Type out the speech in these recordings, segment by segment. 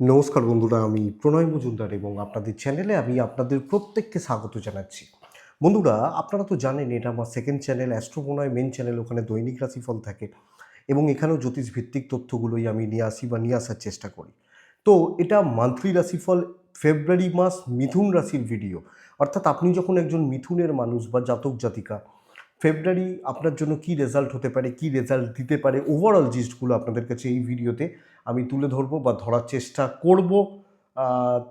নমস্কার বন্ধুরা, আমি প্রণয় মজুমদার এবং আপনাদের চ্যানেলে আমি আপনাদের প্রত্যেককে স্বাগত জানাচ্ছি। বন্ধুরা, আপনারা তো জানেন, এটা আমার সেকেন্ড চ্যানেল অ্যাস্ট্রোপোনয় মেন চ্যানেল ওখানে দৈনিক রাশিফল থাকে এবং এখানেও জ্যোতিষ ভিত্তিক তথ্যগুলোই আমি নিয়ে আসি বা নিয়ে আসার চেষ্টা করি। তো, এটা মান্থলি রাশিফল ফেব্রুয়ারি মাস মিথুন রাশির ভিডিও অর্থাৎ আপনি যখন একজন মিথুনের মানুষ বা জাতক জাতিকা ফেব্রুয়ারি আপনার জন্য কি রেজাল্ট হতে পারে, কি রেজাল্ট দিতে পারে ওভারঅল জিস্টগুলো আপনাদের কাছে এই ভিডিওতে আমি তুলে ধরবো বা ধরার চেষ্টা করব।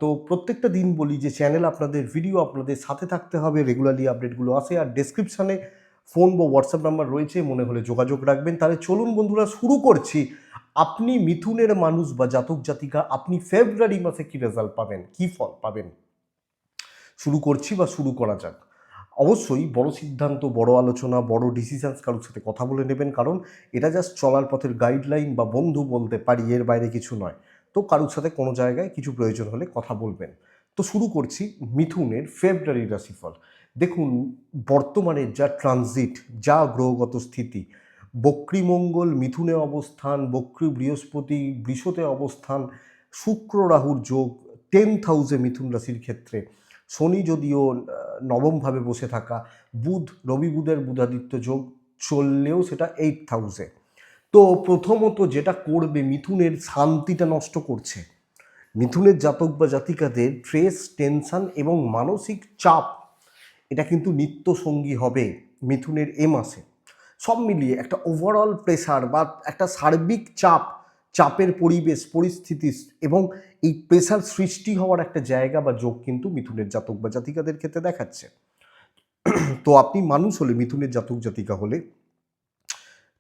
তো প্রত্যেকটা দিন বলি যে চ্যানেল আপনাদের ভিডিও আপনাদের সাথে থাকতে হবে। রেগুলারলি আপডেটগুলো আসে আর ডেসক্রিপশানে ফোন বা হোয়াটসঅ্যাপ নাম্বার রয়েছে, মনে হলে যোগাযোগ রাখবেন। তাহলে চলুন বন্ধুরা, শুরু করছি। আপনি মিথুনের মানুষ বা জাতক জাতিকা, আপনি ফেব্রুয়ারি মাসে কি রেজাল্ট পাবেন? কি ফল পাবেন? শুরু করছি বা শুরু করা যাক। অবশ্যই বড় সিদ্ধান্ত, বড় আলোচনা, বড় ডিসিশানস কারোর সাথে কথা বলে নেবেন কারণ এটা জাস্ট চলার পথের গাইডলাইন বা বন্ধু বলতে পারি, এর বাইরে কিছু নয়। তো কারোর সাথে কোনো জায়গায় কিছু প্রয়োজন হলে কথা বলবেন। তো শুরু করছি মিথুনের ফেব্রুয়ারি রাশিফল। দেখুন, বর্তমানে যা ট্রানজিট যা গ্রহগত স্থিতি, বক্রীমঙ্গল মিথুনে অবস্থান, বক্রী বৃহস্পতি বৃষতে অবস্থান, শুক্র রাহুর যোগ টেন হাউসে মিথুন রাশির ক্ষেত্রে শনি যদিও নবমভাবে বসে থাকা, বুধ, রবি বুধের বুধাদিত্য যোগ চললেও সেটা এইট হাউসে তো প্রথমত যেটা করবে, মিথুনের শান্তিটা নষ্ট করছে। মিথুনের জাতক বা জাতিকাদের স্ট্রেস টেনশন এবং মানসিক চাপ, এটা কিন্তু নিত্য সঙ্গী হবে মিথুনের এ মাসে। সব মিলিয়ে একটা ওভারঅল প্রেসার বা একটা সার্বিক চাপ চাপের পরিবেশ, পরিস্থিতি এবং এই প্রেশার সৃষ্টি হওয়ার একটা জায়গা বা যোগ কিন্তু মিথুনের জাতক বা জাতিকাদের ক্ষেত্রে দেখাচ্ছে। তো আপনি মানুষ হলে, মিথুনের জাতক জাতিকা হলে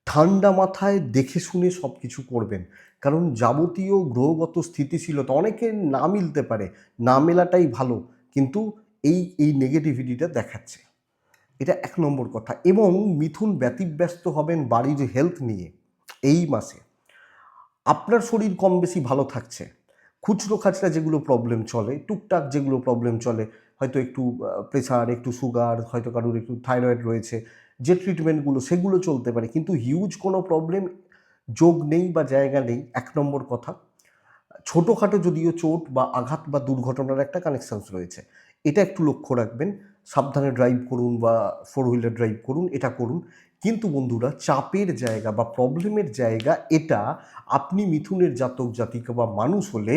ঠান্ডা মাথায় দেখে শুনে সব কিছু করবেন। কারণ যাবতীয় গ্রহগত স্থিতিশীলতা অনেকের না মিলতে পারে, না মেলাটাই ভালো, কিন্তু এই এই নেগেটিভিটিটা দেখাচ্ছে। এটা এক নম্বর কথা। এবং মিথুন ব্যতিব্যস্ত হবেন বাড়ির হেলথ নিয়ে এই মাসে। আপনার শরীর কম বেশি ভালো থাকছে। খুচরো খাচরা যেগুলো প্রবলেম চলে, টুকটাক যেগুলো প্রবলেম চলে, হয়তো একটু প্রেশার একটু সুগার হয়তো কারোর একটু থাইরয়েড রয়েছে, যে ট্রিটমেন্টগুলো সেগুলো চলতে পারে। কিন্তু হিউজ কোনো প্রবলেম যোগ নেই বা জায়গা নেই, এক নম্বর কথা, ছোটোখাটো যদিও চোট বা আঘাত বা দুর্ঘটনার একটা কানেকশানস রয়েছে। এটা একটু লক্ষ্য রাখবেন, সাবধানে ড্রাইভ করুন বা ফোর হুইলার ড্রাইভ করুন, এটা করুন। কিন্তু বন্ধুরা, চাপের জায়গা বা প্রবলেমের জায়গা এটা আপনি মিথুনের জাতক, জাতিকা বা মানুষ হলে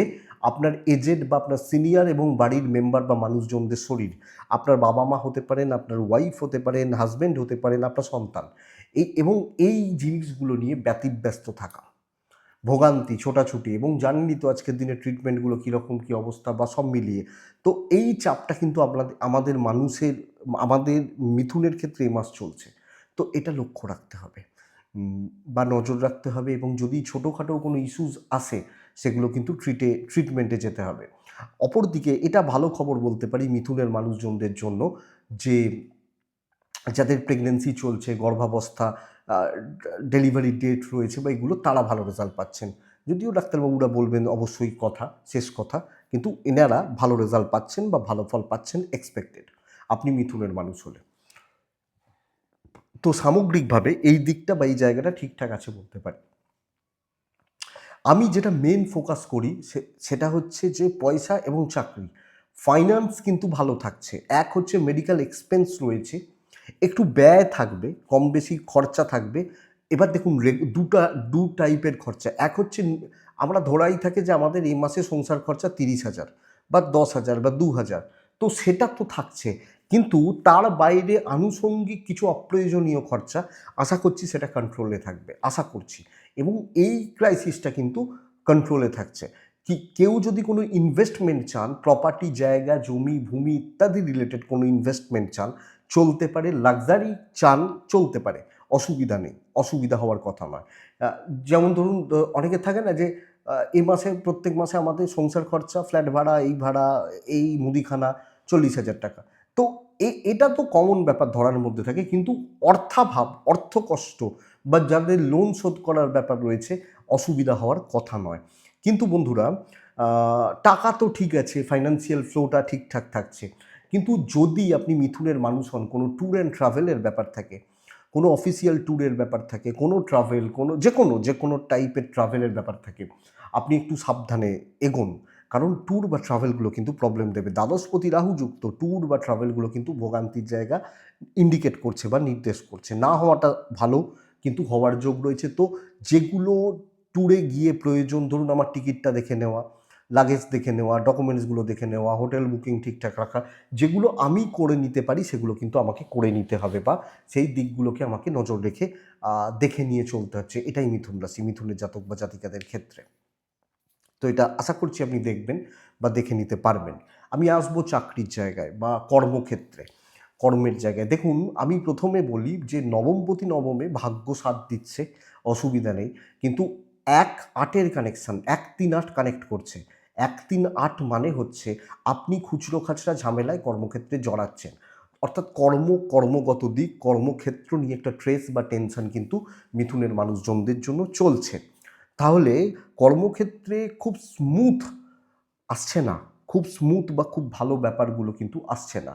আপনার এজেড বা আপনার সিনিয়র এবং বাড়ির মেম্বার বা মানুষজনদের শরীর, আপনার বাবা মা হতে পারেন, আপনার ওয়াইফ হতে পারেন হাজব্যান্ড হতে পারেন, আপনার সন্তান। এই এবং এই জিনিসগুলো নিয়ে ব্যতিব্যস্ত থাকা, ভোগান্তি, ছোটাছুটি এবং জানেনই তো আজকের দিনে ট্রিটমেন্টগুলো কীরকম, কী অবস্থা বা সব মিলিয়ে। তো এই চাপটা কিন্তু আপনাদের, আমাদের মানুষের, আমাদের মিথুনের ক্ষেত্রে এই মাস চলছে। তো এটা লক্ষ্য রাখতে হবে। বা নজর রাখতে হবে এবং যদি ছোটোখাটো কোনো ইস্যুস আসে, সেগুলো কিন্তু ট্রিটে ট্রিটমেন্টে যেতে হবে। অপরদিকে এটা ভালো খবর বলতে পারি মিথুনের মানুষজনদের জন্য যে, যাদের প্রেগনেন্সি চলছে, গর্ভাবস্থা ডেলিভারি ডেট রয়েছে বা এগুলো তারা ভালো রেজাল্ট পাচ্ছেন। যদিও ডাক্তারবাবুরা বলবেন অবশ্যই কথা, শেষ কথা, কিন্তু এনারা ভালো রেজাল্ট পাচ্ছেন বা ভালো ফল পাচ্ছেন এক্সপেক্টেড আপনি মিথুনের মানুষ হলে। তো সামগ্রিকভাবে এই দিকটা বা এই জায়গাটা ঠিকঠাক আছে বলতে পারি। আমি যেটা মেন ফোকাস করি সেটা হচ্ছে যে পয়সা এবং চাকরি। ফাইন্যান্স কিন্তু ভালো থাকছে। এক হচ্ছে মেডিকেল এক্সপেন্স রয়েছে। একটু ব্যয় থাকবে কম বেশি খরচা থাকবে। এবার দেখুন দুটা, দু টাইপের খরচা। এক হচ্ছে আমরা ধরাই থাকে যে আমাদের এই মাসে সংসার খরচা তিরিশ হাজার বা দশ হাজার বা দু হাজার। তো সেটা তো থাকছে। কিন্তু তার বাইরে আনুষঙ্গিক কিছু অপ্রয়োজনীয় খরচা আশা করছি সেটা কন্ট্রোলে থাকবে, আশা করছি। এবং এই ক্রাইসিসটা কিন্তু কন্ট্রোলে থাকছে। কি, কেউ যদি কোনো ইনভেস্টমেন্ট চান প্রপার্টি জায়গা, জমি, ভূমি ইত্যাদি রিলেটেড কোনো ইনভেস্টমেন্ট চান, চলতে পারে লাক্সারি চান, চলতে পারে। অসুবিধা নেই, অসুবিধা হওয়ার কথা নয়। যেমন ধরুন অনেকে থাকে না যে এই মাসে, প্রত্যেক মাসে আমাদের সংসার খরচা ফ্ল্যাট ভাড়া, এই ভাড়া, এই মুদিখানা, চল্লিশ হাজার টাকা। তো এটা তো কমন ব্যাপার ধরার মধ্যে থাকে, কিন্তু অর্থাভাব অর্থ কষ্ট বা যাদের লোন শোধ করার ব্যাপার রয়েছে, অসুবিধা হওয়ার কথা নয়। কিন্তু বন্ধুরা টাকা তো ঠিক আছে ফাইন্যান্সিয়াল ফ্লোটা ঠিকঠাক থাকছে, কিন্তু যদি আপনি মিথুনের মানুষ হন, কোনো ট্যুর অ্যান্ড ট্রাভেলের ব্যাপার থাকে, কোনো অফিসিয়াল ট্যুরের ব্যাপার থাকে, কোনো ট্রাভেল কোনো যে কোনো যে কোনো টাইপের ট্রাভেলের ব্যাপার থাকে, আপনি একটু সাবধানে এগোন। কারণ ট্যুর বা ট্রাভেলগুলো কিন্তু প্রবলেম দেবে। দ্বাদশপতি রাহুযুক্ত ট্যুর বা ট্রাভেলগুলো কিন্তু ভোগান্তির জায়গা ইন্ডিকেট করছে বা নির্দেশ করছে। না হওয়াটা ভালো, কিন্তু হওয়ার যোগ রয়েছে। তো যেগুলো ট্যুরে গিয়ে প্রয়োজন, ধরুন আমার টিকিটটা দেখে নেওয়া লাগেজ দেখে নেওয়া ডকুমেন্টসগুলো দেখে নেওয়া হোটেল বুকিং ঠিকঠাক রাখা, যেগুলো আমি করে নিতে পারি, সেগুলো কিন্তু আমাকে করে নিতে হবে বা সেই দিকগুলোকে আমাকে নজর রেখে দেখে নিয়ে চলতে হচ্ছে। এটাই মিথুন রাশি, মিথুনের জাতক বা জাতিকাদের ক্ষেত্রে। তো এটা আশা করছি আপনি দেখবেন বা দেখে নিতে পারবেন। আমি আসব চাকরির জায়গায় বা কর্মক্ষেত্রে, কর্মের জায়গায়। দেখুন, আমি প্রথমে বলি যে নবমপতি নবমে ভাগ্য সাথ দিচ্ছে, অসুবিধা নেই। কিন্তু এক আটের কানেকশন এক তিন আট কানেক্ট করছে। এক তিন আট মানে হচ্ছে আপনি খুচরো খাচরা ঝামেলায় কর্মক্ষেত্রে জড়াচ্ছেন। অর্থাৎ কর্ম, কর্মগত দিক, কর্মক্ষেত্র নিয়ে একটা ট্রেস বা টেনশন কিন্তু মিথুনের মানুষজনদের জন্য চলছে। তাহলে কর্মক্ষেত্রে খুব স্মুথ আসছে না। খুব স্মুথ বা খুব ভালো ব্যাপারগুলো কিন্তু আসছে না।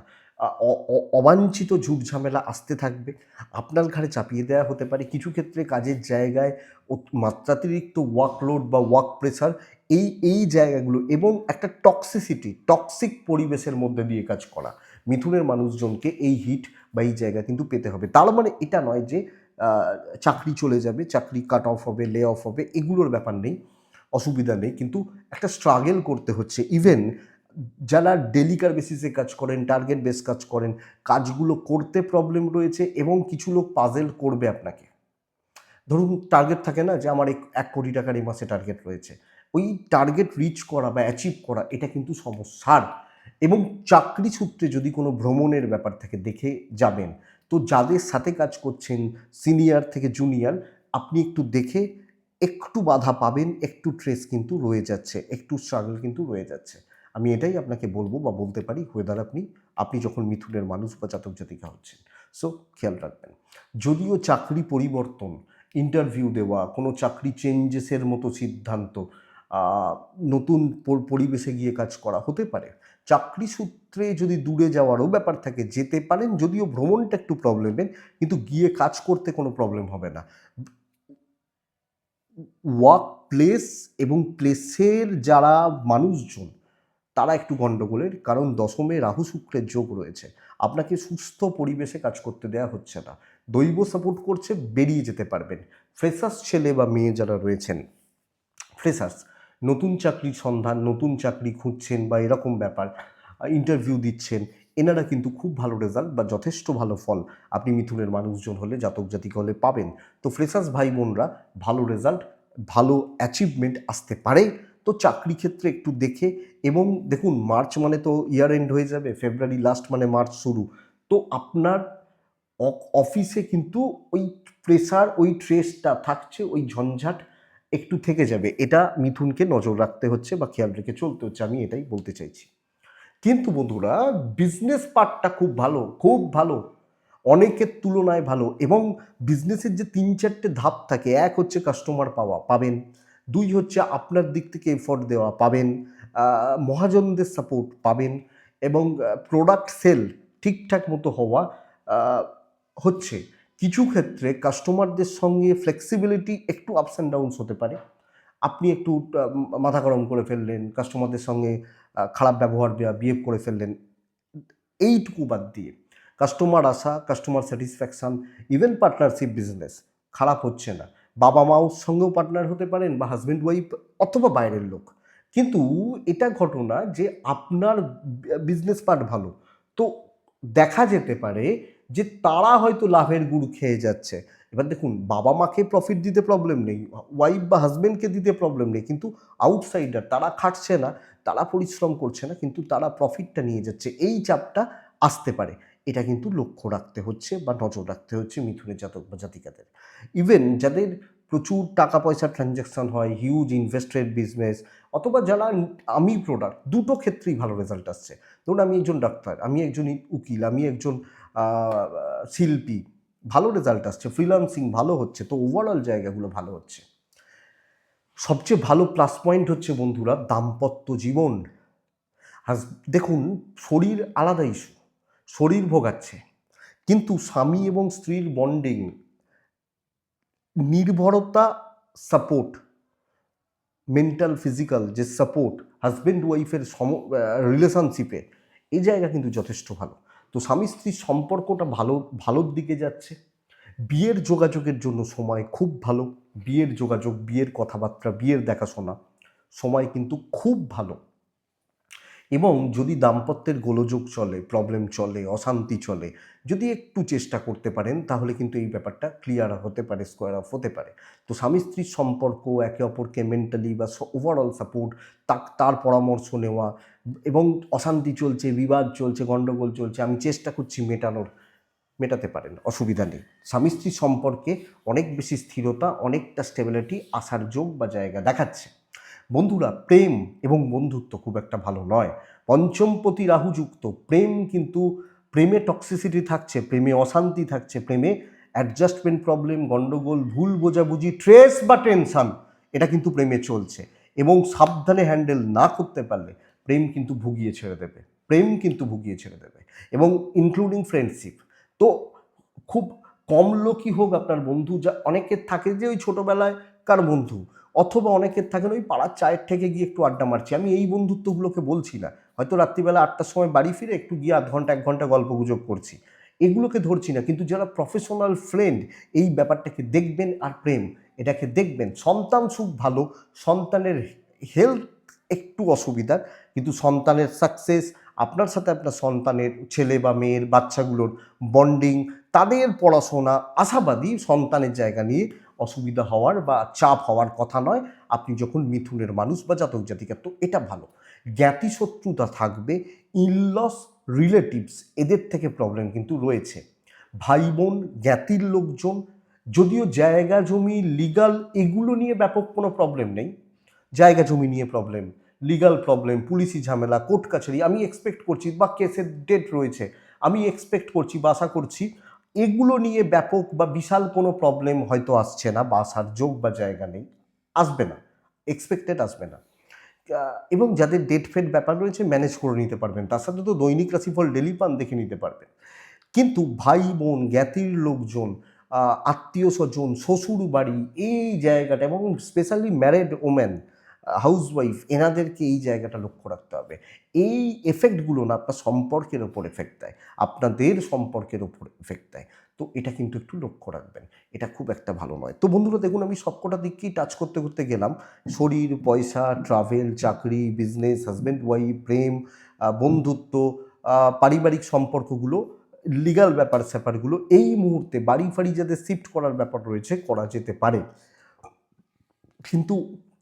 অবাঞ্ছিত ঝুট ঝামেলা আসতে থাকবে। আপনার ঘাড়ে চাপিয়ে দেওয়া হতে পারে। কিছু ক্ষেত্রে কাজের জায়গায় মাত্রাতিরিক্ত ওয়ার্কলোড বা ওয়ার্ক প্রেশার এই এই জায়গাগুলো এবং একটা টক্সিসিটি টক্সিক পরিবেশের মধ্যে দিয়ে কাজ করা। মিথুনের মানুষজনকে এই হিট বা এই জায়গা কিন্তু পেতে হবে। তার মানে এটা নয় যে চাকরি চলে যাবে, চাকরি কাট অফ হবে লে অফ হবে, এগুলোর ব্যাপার নেই, অসুবিধা নেই। কিন্তু একটা স্ট্রাগেল করতে হচ্ছে। ইভেন যারা ডেলিকার বেসিসে কাজ করেন টার্গেট বেস কাজ করেন, কাজগুলো করতে প্রবলেম রয়েছে এবং কিছু লোক পাজেল করবে আপনাকে। ধরুন টার্গেট থাকে না যে আমার এক- কোটি টাকার এই মাসে টার্গেট রয়েছে। ওই টার্গেট রিচ করা বা অ্যাচিভ করা, এটা কিন্তু সমস্যার। এবং চাকরি সূত্রে যদি কোনো ভ্রমণের ব্যাপার থাকে, দেখে যাবেন। তো যাদের সাথে কাজ করছেন সিনিয়র থেকে জুনিয়র, আপনি একটু দেখে একটু বাধা পাবেন, একটু ট্রেস কিন্তু রয়ে যাচ্ছে, একটু স্ট্রাগল কিন্তু রয়ে যাচ্ছে। আমি এটাই আপনাকে বলব বা বলতে পারি ওয়েদার আপনি আপনি যখন মিথুনের মানুষ বা জাতক জাতিকা হচ্ছেন। সো খেয়াল রাখবেন। যদিও চাকরি পরিবর্তন ইন্টারভিউ দেওয়া, কোনো চাকরি চেঞ্জেসের মতো সিদ্ধান্ত নতুন পরিবেশে গিয়ে কাজ করা হতে পারে চাকরি সূত্রে যদি দূরে যাওয়ারও ব্যাপার থাকে, যেতে পারেন, যদিও ভ্রমণটা একটু প্রবলেমের কিন্তু গিয়ে কাজ করতে কোনো প্রবলেম হবে না। ওয়ার্ক প্লেস এবং প্লেসের যারা মানুষজন, তারা একটু গণ্ডগোলের কারণ দশমে রাহু শুক্রের যোগ রয়েছে। আপনাকে সুস্থ পরিবেশে কাজ করতে দেওয়া হচ্ছে না। দৈব সাপোর্ট করছে, বেরিয়ে যেতে পারবেন। ফ্রেশার্স ছেলে বা মেয়ে যারা রয়েছেন ফ্রেশার্স নতুন চাকরির সন্ধান, নতুন চাকরি খুঁজছেন বা এরকম ব্যাপার ইন্টারভিউ দিচ্ছেন, এনারা কিন্তু খুব ভালো রেজাল্ট বা যথেষ্ট ভালো ফল। আপনি মিথুনের মানুষজন হলে, জাতক জাতিকা হলে পাবেন। তো ফ্রেশার্স ভাই বোনরা ভালো রেজাল্ট ভালো অ্যাচিভমেন্ট আসতে পারে। তো চাকরি ক্ষেত্রে একটু দেখে এবং দেখুন, মার্চ মানে তো ইয়ার এন্ড হয়ে যাবে ফেব্রুয়ারি লাস্ট মানে মার্চ শুরু। তো আপনার অফিসে কিন্তু ওই প্রেসার ওই ট্রেসটা থাকছে, ওই ঝঞ্ঝাট একটু থেকে যাবে। এটা মিথুনকে নজর রাখতে হচ্ছে বা খেয়াল রেখে চলতে হচ্ছে, আমি এটাই বলতে চাইছি। কিন্তু বন্ধুরা বিজনেস পার্টটা খুব ভালো খুব ভালো। অনেকের তুলনায় ভালো এবং বিজনেসের যে তিন চারটে ধাপ থাকে, এক হচ্ছে কাস্টমার পাওয়া, পাবেন। দুই হচ্ছে আপনার দিক থেকে এফোর্ট দেওয়া, পাবেন। মহাজনদের সাপোর্ট পাবেন এবং প্রোডাক্ট সেল ঠিকঠাক মতো হওয়া হচ্ছে। কিছু ক্ষেত্রে কাস্টমারদের সঙ্গে ফ্লেক্সিবিলিটি একটু আপস অ্যান্ড ডাউনস হতে পারে। আপনি একটু মাথা গরম করে ফেললেন কাস্টমারদের সঙ্গে খারাপ ব্যবহার বিহেভ করে ফেললেন, এইটুকু বাদ দিয়ে কাস্টমার আসা customer satisfaction even partnership business খারাপ হচ্ছে না। বাবা মাও সঙ্গেও পার্টনার হতে পারেন বা হাজব্যান্ড ওয়াইফ অথবা বাইরের লোক। কিন্তু এটা ঘটনা যে আপনার বিজনেস পার্ট ভালো। তো দেখা যেতে পারে যে তারা হয়তো লাভের গুড় খেয়ে যাচ্ছে। এবার দেখুন, বাবা মাকে প্রফিট দিতে প্রবলেম নেই ওয়াইফ বা হাজব্যান্ডকে দিতে প্রবলেম নেই, কিন্তু আউটসাইডার তারা খাটছে না, তারা পরিশ্রম করছে না, কিন্তু তারা প্রফিটটা নিয়ে যাচ্ছে। এই চাপটা আসতে পারে। এটা কিন্তু লক্ষ্য রাখতে হচ্ছে বা নজর রাখতে হচ্ছে মিথুনের জাতক বা জাতিকাদের। ইভেন যাদের প্রচুর টাকা পয়সা ট্রানজ্যাকশন হয় হিউজ ইনভেস্টেড বিজনেস অথবা যারা আমি প্রোডাক্ট দুটো ক্ষেত্রেই ভালো রেজাল্ট আসছে। ধরুন, আমি একজন ডাক্তার আমি একজন উকিল, আমি একজন শিল্পী, ভালো রেজাল্ট আসছে ফ্রিলান্সিং ভালো হচ্ছে, তো ওভারঅল জায়গাগুলো ভালো হচ্ছে। সবচেয়ে ভালো প্লাস পয়েন্ট হচ্ছে বন্ধুরা দাম্পত্য জীবন। আর দেখুন, শরীর আলাদা ইস্যু শরীর ভোগাচ্ছে, কিন্তু স্বামী এবং স্ত্রীর বন্ডিং নির্ভরতা সাপোর্ট মেন্টাল ফিজিক্যাল যে সাপোর্ট হাজব্যান্ড ওয়াইফের সম রিলেশনশিপে এই জায়গা কিন্তু যথেষ্ট ভালো। তো স্বামী স্ত্রীর সম্পর্কটা ভালো, ভালোর দিকে যাচ্ছে। বিয়ের যোগাযোগের জন্য সময় খুব ভালো। বিয়ের যোগাযোগ, বিয়ের কথাবার্তা, বিয়ের দেখাশোনা সময় কিন্তু খুব ভালো। এবং যদি দাম্পত্যের গোলযোগ চলে প্রবলেম চলে, অশান্তি চলে, যদি একটু চেষ্টা করতে পারেন, তাহলে কিন্তু এই ব্যাপারটা ক্লিয়ার হতে পারে স্কোয়ার অফ হতে পারে। তো স্বামী স্ত্রীর সম্পর্ক, একে অপরকে মেন্টালি বা ওভারঅল সাপোর্ট তার পরামর্শ নেওয়া এবং অশান্তি চলছে, বিবাদ চলছে গণ্ডগোল চলছে, আমি চেষ্টা করছি মেটানোর, মেটাতে পারেন, অসুবিধা নেই। স্বামী স্ত্রীর সম্পর্কে অনেক বেশি স্থিরতা, অনেকটা স্টেবিলিটি আসার যোগ বা জায়গা দেখাচ্ছে। বন্ধুরা, প্রেম এবং বন্ধুত্ব খুব একটা ভালো নয়। পঞ্চমপতি রাহুযুক্ত, প্রেম কিন্তু প্রেমে টক্সিসিটি থাকছে, প্রেমে অশান্তি থাকছে, প্রেমে অ্যাডজাস্টমেন্ট প্রবলেম গণ্ডগোল ভুল বোঝাবুঝি ট্রেস বা টেনশন এটা কিন্তু প্রেমে চলছে। এবং সাবধানে হ্যান্ডেল না করতে পারলে প্রেম কিন্তু ভুগিয়ে ছেড়ে দেবে। প্রেম কিন্তু ভুগিয়ে ছেড়ে দেবে। এবং ইনক্লুডিং ফ্রেন্ডশিপ তো খুব কম লোকই হোক আপনার বন্ধু, যা অনেকের থাকে যে ওই ছোটোবেলায় কার বন্ধু অথবা অনেকের থাকেন ওই পাড়ার চায়ের থেকে গিয়ে একটু আড্ডা মারছি। আমি এই বন্ধুত্বগুলোকে বলছি না। হয়তো রাত্রিবেলা আটটার সময় বাড়ি ফিরে একটু গিয়ে আধ ঘণ্টা, এক ঘণ্টা গল্প গুজব করছি। এগুলোকে ধরছি না। কিন্তু যারা প্রফেশনাল ফ্রেন্ড এই ব্যাপারটাকে দেখবেন আর প্রেম, এটাকে দেখবেন। সন্তান সুখ ভালো, সন্তানের হেলথ একটু অসুবিধার, কিন্তু সন্তানের সাকসেস আপনার সাথে আপনার সন্তানের ছেলে বা মেয়ের বাচ্চাগুলোর বন্ডিং তাদের পড়াশোনা আশাবাদী সন্তানের জায়গা নিয়ে অসুবিধা হওয়ার বা চাপ হওয়ার কথা নয়। আপনি যখন মিথুনের মানুষ বা জাতক জাতিকা তো এটা ভালো। জ্ঞাতি শত্রুতা থাকবে ইনলস রিলেটিভস এদের থেকে প্রবলেম কিন্তু রয়েছে। ভাই বোন জ্ঞাতির লোকজন, যদিও জায়গা, জমি লিগাল এগুলো নিয়ে ব্যাপক কোনো প্রবলেম নেই। জায়গা, জমি নিয়ে প্রবলেম লিগাল প্রবলেম পুলিশি ঝামেলা, কোর্ট কাছারি, আমি এক্সপেক্ট করছি বা কেসের ডেট রয়েছে। আমি এক্সপেক্ট করছি বা আশা করছি এগুলো নিয়ে ব্যাপক বা বিশাল কোনো প্রবলেম হয়তো আসছে না বা আসার যোগ বা জায়গা নেই। আসবে না এক্সপেক্টেড আসবে না। এবং যাদের ডেট ফেট ব্যাপার রয়েছে ম্যানেজ করে নিতে পারবেন। তার সাথে তো দৈনিক রাশিফল ডেলি পান দেখে নিতে পারবেন। কিন্তু ভাই বোন, জ্ঞাতির লোকজন আত্মীয় স্বজন শ্বশুর বাড়ি এই জায়গাটা এবং স্পেশালি ম্যারেড ওম্যান হাউসওয়াইফ এনাদেরকে এই জায়গাটা লক্ষ্য রাখতে হবে। এই এফেক্টগুলো না আপনার সম্পর্কের ওপর এফেক্ট দেয়, আপনাদের সম্পর্কের ওপর এফেক্ট দেয়। তো এটা কিন্তু একটু লক্ষ্য রাখবেন, এটা খুব একটা ভালো নয়। তো বন্ধুরা, দেখুন, আমি সবকটা দিককেই টাচ করতে করতে গেলাম। শরীর, পয়সা ট্রাভেল চাকরি বিজনেস হাজব্যান্ড ওয়াইফ প্রেম বন্ধুত্ব পারিবারিক সম্পর্কগুলো লিগাল ব্যাপার স্যাপারগুলো, এই মুহূর্তে বাড়ি ফাড়ি যাদের শিফট করার ব্যাপার রয়েছে, করা যেতে পারে। কিন্তু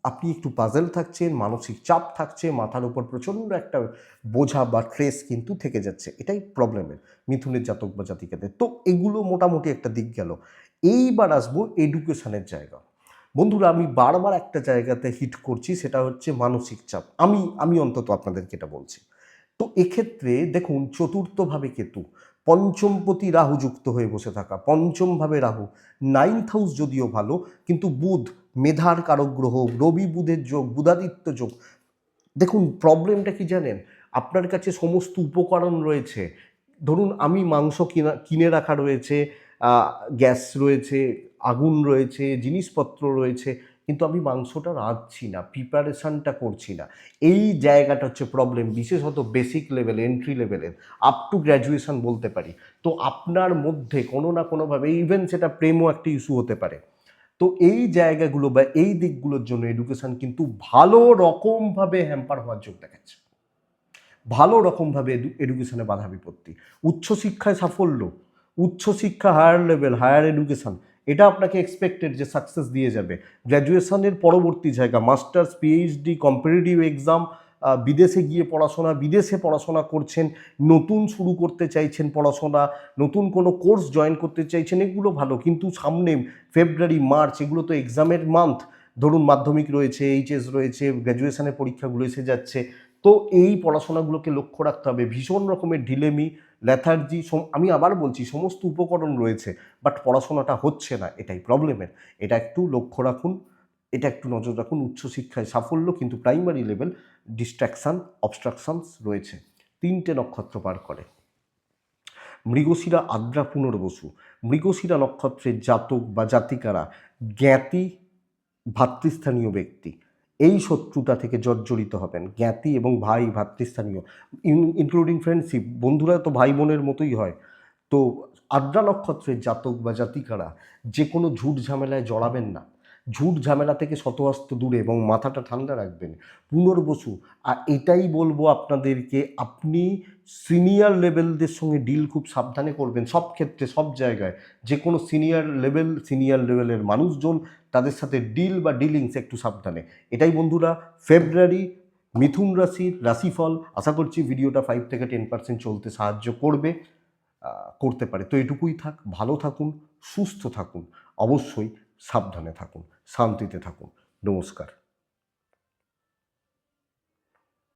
আপনি একটু পাজেল থাকছেন, মানসিক চাপ থাকছে, মাথার উপর প্রচণ্ড একটা বোঝা বা ট্রেস কিন্তু থেকে যাচ্ছে। এটাই প্রবলেমের মিথুনের জাতক বা জাতিকাদের। তো এগুলো মোটামুটি একটা দিক গেল। এইবার আসব এডুকেশনের জায়গা। বন্ধুরা, আমি বারবার একটা জায়গাতে হিট করছি, সেটা হচ্ছে মানসিক চাপ। আমি আমি অন্তত আপনাদেরকে এটা বলছি। তো এক্ষেত্রে দেখুন, চতুর্থভাবে কেতু। পঞ্চমপতি রাহু যুক্ত হয়ে বসে থাকা। পঞ্চমভাবে রাহু নাইন্থ হাউস যদিও ভালো, কিন্তু বুধ মেধার কারক গ্রহ রবি বুধের যোগ, বুধাদিত্য যোগ। দেখুন প্রবলেমটা কি জানেন? আপনার কাছে সমস্ত উপকরণ রয়েছে। ধরুন, আমি মাংস কিনা, কিনে রাখা রয়েছে গ্যাস রয়েছে, আগুন রয়েছে, জিনিসপত্র রয়েছে কিন্তু আমি মাংসটা রাঁধছি না প্রিপারেশনটা করছি না। এই জায়গাটা হচ্ছে প্রবলেম বিশেষত বেসিক লেভেল এন্ট্রি লেভেলের আপ টু গ্র্যাজুয়েশন বলতে পারি। তো আপনার মধ্যে কোনো না কোনোভাবে ইভেন সেটা প্রেমও একটা ইস্যু হতে পারে। তো এই জায়গাগুলো বা এই দিকগুলোর জন্য এডুকেশন কিন্তু ভালো রকমভাবে হ্যাম্পার হওয়ার যোগ দেখাচ্ছে। ভালো রকমভাবে এডুকেশনে বাধা বিপত্তি। উচ্চশিক্ষায় সাফল্য, উচ্চশিক্ষা হায়ার লেভেল হায়ার এডুকেশন এটা আপনাকে এক্সপেক্টেড যে সাকসেস দিয়ে যাবে। গ্র্যাজুয়েশনের পরবর্তী জায়গা মাস্টার্স পিএইচডি কম্পিটিটিভ এক্সাম বিদেশে গিয়ে পড়াশোনা, বিদেশে পড়াশোনা করছেন, নতুন শুরু করতে চাইছেন পড়াশোনা, নতুন কোনো কোর্স জয়েন করতে চাইছেন, এগুলো ভালো। কিন্তু সামনে ফেব্রুয়ারি মার্চ এগুলো তো এক্সামের মান্থ ধরুন মাধ্যমিক রয়েছে এইচএস রয়েছে গ্র্যাজুয়েশনের পরীক্ষাগুলো এসে যাচ্ছে। তো এই পড়াশোনাগুলোকে লক্ষ্য রাখতে হবে। ভীষণ রকমের ঢিলেমি ল্যাথার্জি আমি আবার বলছি সমস্ত উপকরণ রয়েছে বাট পড়াশোনাটা হচ্ছে না, এটাই প্রবলেমের এটা একটু লক্ষ্য রাখুন, এটা একটু নজর রাখুন, উচ্চশিক্ষায় সাফল্য, কিন্তু প্রাইমারি লেভেল ডিস্ট্র্যাকশান অবস্ট্রাকশানস রয়েছে। তিনটে নক্ষত্র পার করে। মৃগশিরা আদ্রা পুনর্বসু। মৃগশিরা নক্ষত্রের জাতক বা জাতিকারা জ্ঞাতি, ভাতৃস্থানীয় ব্যক্তি। এই শত্রুতা থেকে জর্জরিত হবেন জ্ঞাতি এবং ভাই ভাতৃস্থানীয় ইনক্লুডিং ফ্রেন্ডশিপ বন্ধুরা তো ভাই বোনের মতোই হয়। তো আদ্রা নক্ষত্রের জাতক বা জাতিকারা যে কোনো ঝুট ঝামেলায় জড়াবেন না। ঝুট ঝামেলা থেকে শতহস্ত দূরে এবং মাথাটা ঠান্ডা রাখবেন। পুনর্বসু, আর এটাই বলব আপনাদেরকে, আপনি সিনিয়র লেভেলদের সঙ্গে ডিল খুব সাবধানে করবেন। সব ক্ষেত্রে, সব জায়গায়, যে কোনো সিনিয়র লেভেল সিনিয়র লেভেলের মানুষজন তাদের সাথে ডিল বা ডিলিংস একটু সাবধানে। এটাই বন্ধুরা ফেব্রুয়ারি মিথুন রাশির রাশিফল, আশা করছি ভিডিওটা ফাইভ থেকে টেন পার্সেন্ট চলতে সাহায্য করবে করতে পারে। তো এটুকুই থাক, ভালো থাকুন, সুস্থ থাকুন, অবশ্যই সাবধানে থাকুন, শান্তিতে থাকুন। নমস্কার।